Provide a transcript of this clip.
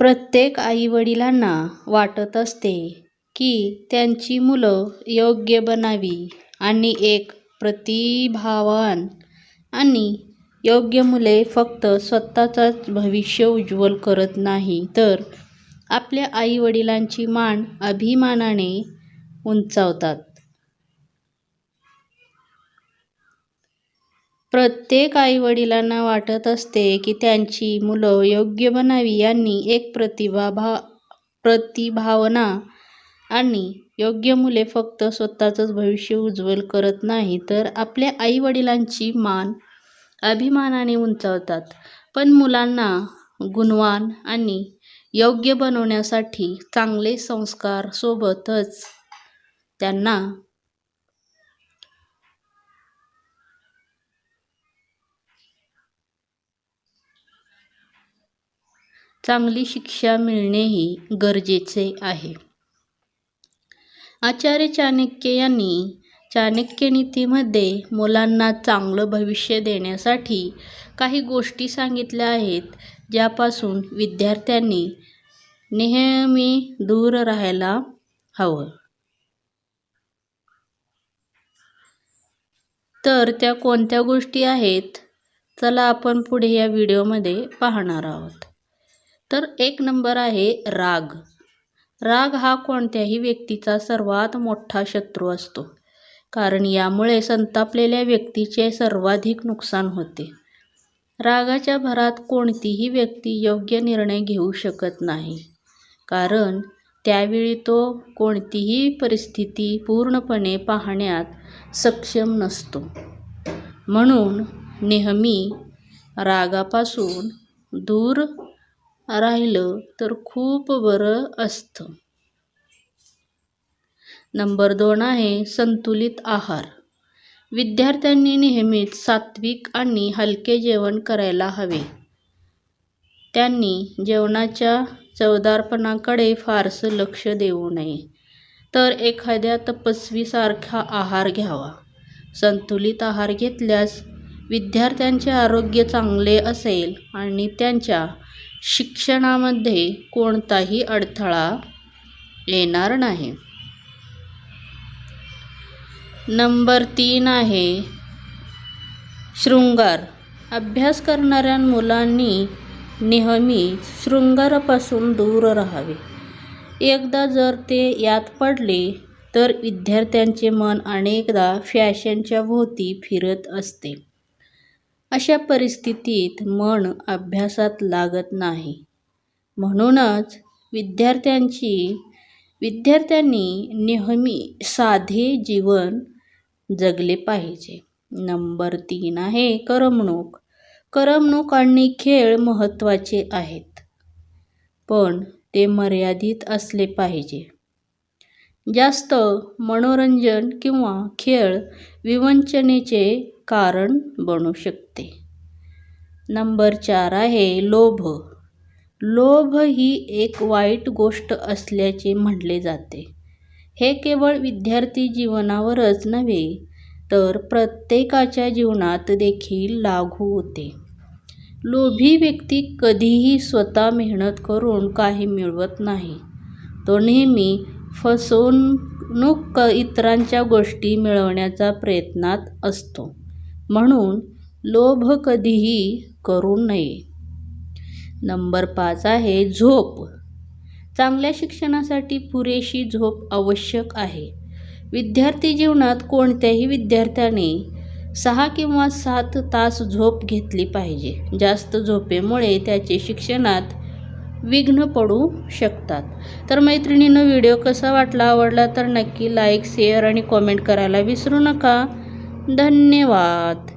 प्रत्येक आईवडिलांना वाटत असते की त्यांची मुलं योग्य बनावी आणि एक प्रतिभावान आणि योग्य मुले फक्त स्वतःचाच भविष्य उज्ज्वल करत नाही तर आपल्या आईवडिलांची मान अभिमानाने उंचावतात. प्रत्येक आईवडिलांना वाटत असते की त्यांची मुलं योग्य बनावी यांनी एक प्रतिभावान आणि योग्य मुले फक्त स्वतःचंच भविष्य उज्ज्वल करत नाही तर आपल्या आईवडिलांची मान अभिमानाने उंचावतात. पण मुलांना गुणवान आणि योग्य बनवण्यासाठी चांगले संस्कार सोबतच त्यांना चांगली शिक्षा मिळणेही गरजेचे आहे. आचार्य चाणक्य यांनी चाणक्य नीतीमध्ये मुलांना चांगलं भविष्य देण्यासाठी काही गोष्टी सांगितल्या आहेत ज्यापासून विद्यार्थ्यांनी नेहमी दूर राहायला हवं. तर त्या कोणत्या गोष्टी आहेत चला आपण पुढे या व्हिडिओमध्ये पाहणार आहोत. तर एक नंबर आहे राग. राग हा कोणत्याही व्यक्तीचा सर्वात मोठा शत्रू असतो. कारण यामुळे संतापलेल्या व्यक्तीचे सर्वाधिक नुकसान होते. रागाच्या भरात कोणतीही व्यक्ती योग्य निर्णय घेऊ शकत नाही. कारण त्यावेळी तो कोणतीही परिस्थिती पूर्णपणे पाहण्यात सक्षम नसतो. म्हणून नेहमी रागापासून दूर राहिलं तर खूप बरं असतं. नंबर दोन आहे संतुलित आहार. विद्यार्थ्यांनी नेहमीच सात्विक आणि हलके जेवण करायला हवे. त्यांनी जेवणाच्या चवदारपणाकडे फारसं लक्ष देऊ नये, तर एखाद्या तपस्वीसारखा आहार घ्यावा. संतुलित आहार घेतल्यास विद्यार्थ्यांचे आरोग्य चांगले असेल आणि त्यांच्या शिक्षणामध्ये कोणताही अडथळा येणार नाही. नंबर तीन आहे शृंगार. अभ्यास करणाऱ्या मुलांनी नेहमी शृंगारापासून दूर राहावे. एकदा जर ते यात पडले तर विद्यार्थ्यांचे मन अनेकदा फॅशनच्या भोवती फिरत असते. अशा परिस्थितीत मन अभ्यासात लागत नाही. म्हणूनच विद्यार्थ्यांची विद्यार्थ्यांनी नेहमी साधे जीवन जगले पाहिजे. नंबर तीन आहे करमणूक. करमणूक आणि खेळ महत्त्वाचे आहेत, पण ते मर्यादित असले पाहिजे. जास्त मनोरंजन किंवा खेळ विवंचनेचे कारण बनू शकते. नंबर चार आहे लोभ. लोभ ही एक वाईट गोष्ट असल्याचे म्हटले जाते. हे केवळ विद्यार्थी जीवनावरच नव्हे तर प्रत्येकाच्या जीवनात देखील लागू होते. लोभी व्यक्ती कधीही स्वतः मेहनत करून काही मिळवत नाही. तो नेहमी फसवणूक इतरांच्या गोष्टी मिळवण्याच्या प्रयत्नात असतो. म्हणून लोभ कधीही करू नये. नंबर पाच आहे झोप. चांगल्या शिक्षणासाठी पुरेशी झोप आवश्यक आहे. विद्यार्थी जीवनात कोणत्याही विद्यार्थ्याने सहा किंवा सात तास झोप घेतली पाहिजे. जास्त झोपेमुळे त्याचे शिक्षणात विघ्न पडू शकतात. तर मैत्रिणीनं व्हिडिओ कसा वाटला? आवडला तर नक्की लाईक, शेअर आणि कॉमेंट करायला विसरू नका. धन्यवाद.